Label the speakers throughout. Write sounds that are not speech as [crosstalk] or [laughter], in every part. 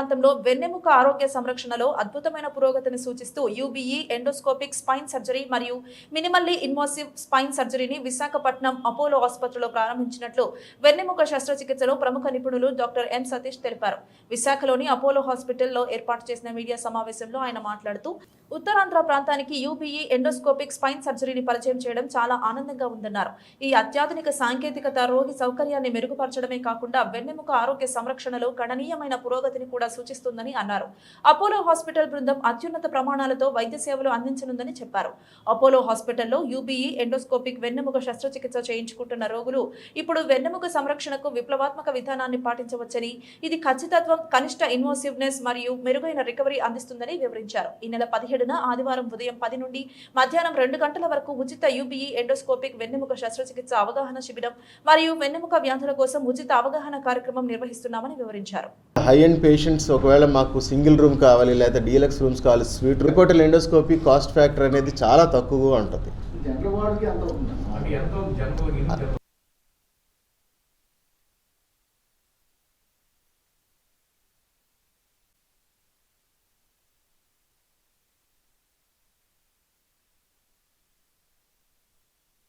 Speaker 1: ప్రాంతంలో వెన్నెముక ఆరోగ్య సంరక్షణలో అద్భుతమైన పురోగతిని సూచిస్తూ యూబీఈ ఎండోస్కోపిక్ స్పైన్ సర్జరీ మరియు మినిమల్లీ ఇన్వాసివ్ స్పైన్ సర్జరీని విశాఖపట్నం అపోలో ఆసుపత్రిలో ప్రారంభించినట్లు వెన్నెముక శస్త్రచికిత్సలో ప్రముఖ నిపుణులు డాక్టర్ ఎం సతీష్ తెలిపారు. విశాఖలోని అపోలో హాస్పిటల్లో ఏర్పాటు చేసిన మీడియా సమావేశంలో ఆయన మాట్లాడుతూ ఉత్తరాంధ్ర ప్రాంతానికి యూబీఈ ఎండోస్కోపిక్ స్పైన్ సర్జరీని పరిచయం చేయడం చాలా ఆనందంగా ఉందన్నారు. ఈ అత్యాధునిక సాంకేతికత రోగి సౌకర్యాన్ని మెరుగుపరచడమే కాకుండా వెన్నెముక ఆరోగ్య సంరక్షణలో గణనీయమైన పురోగతిని కూడా సూచిస్తుందని అన్నారు. అపోలో హాస్పిటల్ బృందం అత్యున్నత ప్రమాణాలతో వైద్య సేవలు అందించనుందని చెప్పారు. అపోలో హాస్పిటల్లో యూబీఈ ఎండోస్కోపిక్ వెన్నెముక శస్త్రచికిత్స చేయించుకుంటున్న రోగులు ఇప్పుడు వెన్నెముక సంరక్షణకు విప్లవాత్మక విధానాన్ని పాటించవచ్చని ఇది ఖచ్చితత్వం కనిష్ట ఇన్వోసివ్నెస్ మరియు మెరుగైన రికవరీ అందిస్తుందని వివరించారు. ఈ నెల పదిహేడున ఆదివారం ఉదయం పది నుండి మధ్యాహ్నం రెండు గంటల వరకు ఉచిత యూబీఈ ఎండోస్కోపిక్ వెన్నెముక శస్త్రచికిత్స అవగాహన శిబిరం మరియు వెన్నెముక వ్యాధుల కోసం ఉచిత అవగాహన కార్యక్రమం నిర్వహిస్తున్నామని వివరించారు.
Speaker 2: హై అండ్ పేషెంట్స్ ఒకవేళ మాకు సింగిల్ రూమ్ కావాలి లేదా డీలక్స్ రూమ్స్ కావాలి స్వీట్ రిపోర్టల్ ఎండోస్కోపీ కాస్ట్ ఫ్యాక్టర్ అనేది చాలా తక్కువగా ఉంటుంది.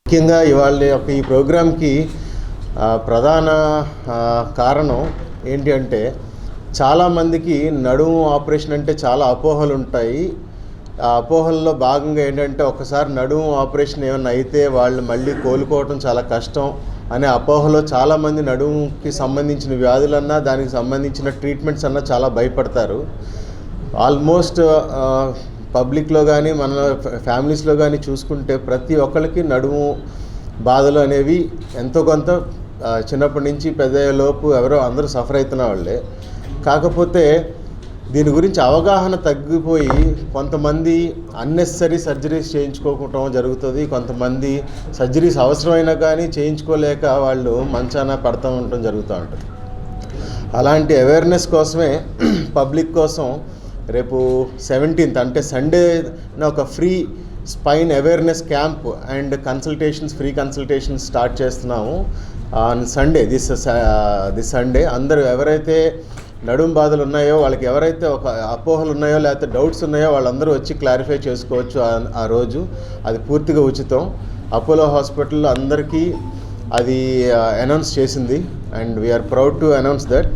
Speaker 2: ముఖ్యంగా ఇవాళ యొక్క ఈ ప్రోగ్రాంకి ప్రధాన కారణం ఏంటి అంటే చాలామందికి నడుము ఆపరేషన్ అంటే చాలా అపోహలు ఉంటాయి. ఆ అపోహల్లో భాగంగా ఏంటంటే ఒకసారి నడుము ఆపరేషన్ ఏమైనా అయితే వాళ్ళు మళ్ళీ కోలుకోవటం చాలా కష్టం అనే అపోహలో చాలామంది నడుముకి సంబంధించిన వ్యాధులన్నా దానికి సంబంధించిన ట్రీట్మెంట్స్ అన్నా చాలా భయపడతారు. ఆల్మోస్ట్ పబ్లిక్లో కానీ మన ఫ్యామిలీస్లో కానీ చూసుకుంటే ప్రతి ఒక్కరికి నడుము బాధలు అనేవి ఎంతో కొంత చిన్నప్పటి నుంచి పెద్ద లోపు ఎవరో అందరూ సఫర్ అవుతున్న వాళ్ళే. కాకపోతే దీని గురించి అవగాహన తగ్గిపోయి కొంతమంది అన్నెసరీ సర్జరీస్ చేయించుకోవటం జరుగుతుంది. కొంతమంది సర్జరీస్ అవసరమైనా కానీ చేయించుకోలేక వాళ్ళు మంచాన పడతా ఉండటం జరుగుతూ ఉంటుంది. అలాంటి అవేర్నెస్ కోసమే [clears throat] పబ్లిక్ కోసం రేపు సెవెంటీన్త్ అంటే సండే ఒక free spine awareness camp and consultations free consultations start చేస్తున్నాము. On Sunday this this Sunday అందరూ ఎవరైతే నడుము బాధలు ఉన్నాయో వాళ్ళకి ఎవరైతే ఒక అపోహలు ఉన్నాయో లేకపోతే డౌట్స్ ఉన్నాయో వాళ్ళందరూ వచ్చి క్లారిఫై చేసుకోవచ్చు ఆ- రోజు. అది పూర్తిగా ఉచితం. అపోలో హాస్పిటల్ అందరికీ అది అనౌన్స్ చేసింది. And we are proud to announce that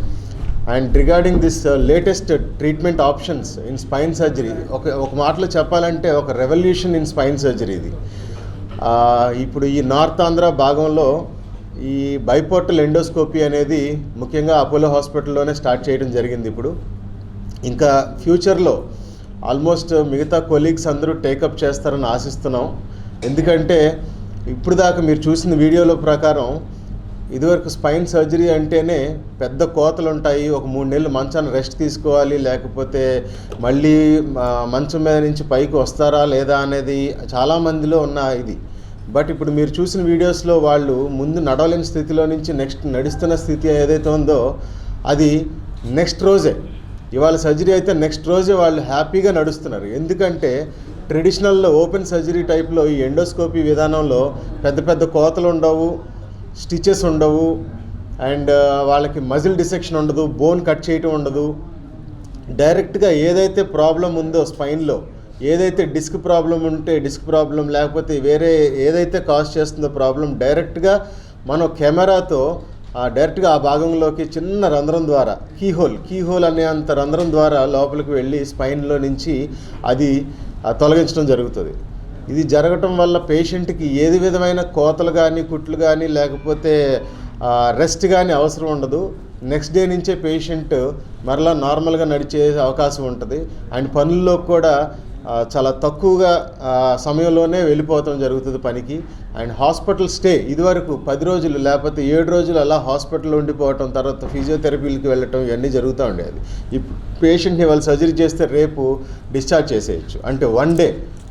Speaker 2: and regarding this latest treatment options in spine surgery ఒక ఒక మాటలో చెప్పాలంటే ఒక రెవల్యూషన్ ఇన్ స్పైన్ సర్జరీ ఇది. ఇప్పుడు ఈ నార్త్ ఆంధ్ర భాగంలో ఈ బైపోర్టల్ ఎండోస్కోపీ అనేది ముఖ్యంగా అపోలో హాస్పిటల్లోనే స్టార్ట్ చేయడం జరిగింది ఇప్పుడు. ఇంకా ఫ్యూచర్లో ఆల్మోస్ట్ మిగతా కొలీగ్స్ అందరూ టేకప్ చేస్తారని ఆశిస్తున్నాం. ఎందుకంటే ఇప్పుడు దాకా మీరు చూసిన వీడియోలో ప్రకారం ఇదివరకు స్పైన్ సర్జరీ అంటేనే పెద్ద కోతలు ఉంటాయి. ఒక మూడు నెలలు మంచాన్ని రెస్ట్ తీసుకోవాలి. లేకపోతే మళ్ళీ మంచం మీద నుంచి పైకి వస్తారా లేదా అనేది చాలామందిలో ఉన్న ఇది. బట్ ఇప్పుడు మీరు చూసిన వీడియోస్లో వాళ్ళు ముందు నడవలేని స్థితిలో నుంచి నెక్స్ట్ నడుస్తున్న స్థితి ఏదైతే ఉందో అది నెక్స్ట్ రోజే. ఇవాళ సర్జరీ అయితే నెక్స్ట్ రోజే వాళ్ళు హ్యాపీగా నడుస్తున్నారు. ఎందుకంటే ట్రెడిషనల్లో ఓపెన్ సర్జరీ టైప్లో ఈ ఎండోస్కోపీ విధానంలో పెద్ద పెద్ద కోతలు ఉండవు స్టిచెస్ ఉండవు అండ్ వాళ్ళకి మజిల్ డిసెక్షన్ ఉండదు బోన్ కట్ చేయటం ఉండదు. డైరెక్ట్గా ఏదైతే ప్రాబ్లం ఉందో స్పైన్లో ఏదైతే డిస్క్ ప్రాబ్లం ఉంటే డిస్క్ ప్రాబ్లం లేకపోతే వేరే ఏదైతే కాజ్ చేస్తుందో ప్రాబ్లం డైరెక్ట్గా మనం కెమెరాతో ఆ, డైరెక్ట్గా ఆ భాగంలోకి చిన్న రంధ్రం ద్వారా కీహోల్ కీహోల్ అనే అంత రంధ్రం ద్వారా లోపలికి వెళ్ళి స్పైన్లో నుంచి అది తొలగించడం జరుగుతుంది. ఇది జరగటం వల్ల పేషెంట్కి ఏది విధమైన కోతలు కానీ కుట్లు కానీ లేకపోతే రెస్ట్ కానీ అవసరం ఉండదు. నెక్స్ట్ డే నుంచే పేషెంట్ మరలా నార్మల్గా నడిచే అవకాశం ఉంటుంది. అండ్ పనుల్లో కూడా చాలా తక్కువగా సమయంలోనే వెళ్ళిపోవటం జరుగుతుంది పనికి. అండ్ హాస్పిటల్ స్టే ఇదివరకు పది రోజులు లేకపోతే ఏడు రోజులు అలా హాస్పిటల్లో ఉండిపోవటం తర్వాత ఫిజియోథెరపీలకి వెళ్ళటం ఇవన్నీ జరుగుతూ ఉండేది. ఈ పేషెంట్ని వాళ్ళు సర్జరీ చేస్తే రేపు డిశ్చార్జ్ చేసేయచ్చు. అంటే వన్ డే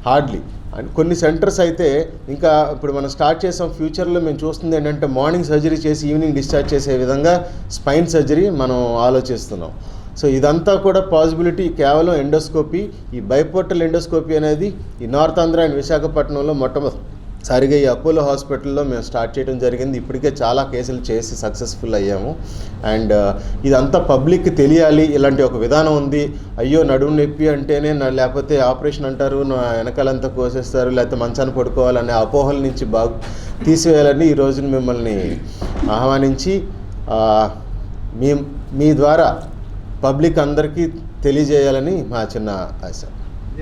Speaker 2: హార్డ్లీ. అండ్ కొన్ని సెంటర్స్ అయితే ఇంకా ఇప్పుడు మనం స్టార్ట్ చేసాం ఫ్యూచర్లో మేము చూస్తుంది ఏంటంటే మార్నింగ్ సర్జరీ చేసి ఈవినింగ్ డిశ్చార్జ్ చేసే విధంగా స్పైన్ సర్జరీ మనం ఆలోచిస్తున్నాం. సో ఇదంతా కూడా పాసిబిలిటీ కేవలం ఎండోస్కోపీ ఈ బైపోర్టల్ ఎండోస్కోపీ అనేది ఈ నార్త్ ఆంధ్ర అండ్ విశాఖపట్నంలో మొట్టమొదటి సరిగా ఈ అపోలో హాస్పిటల్లో మేము స్టార్ట్ చేయడం జరిగింది. ఇప్పటికే చాలా కేసులు చేసి సక్సెస్ఫుల్ అయ్యాము. అండ్ uh, ఇదంతా పబ్లిక్కి తెలియాలి. ఇలాంటి ఒక విధానం ఉంది. అయ్యో నడుము నొప్పి అంటేనే నా- లేకపోతే ఆపరేషన్ అంటారు నా వెనకాలంతా కోసేస్తారు లేకపోతే మంచాన్ని పడుకోవాలనే అపోహల నుంచి బాగు తీసివేయాలని ఈ రోజున మిమ్మల్ని ఆహ్వానించి uh, మీ మీ ద్వారా పబ్లిక్ అందరికీ తెలియజేయాలని మా చిన్న ఆశ.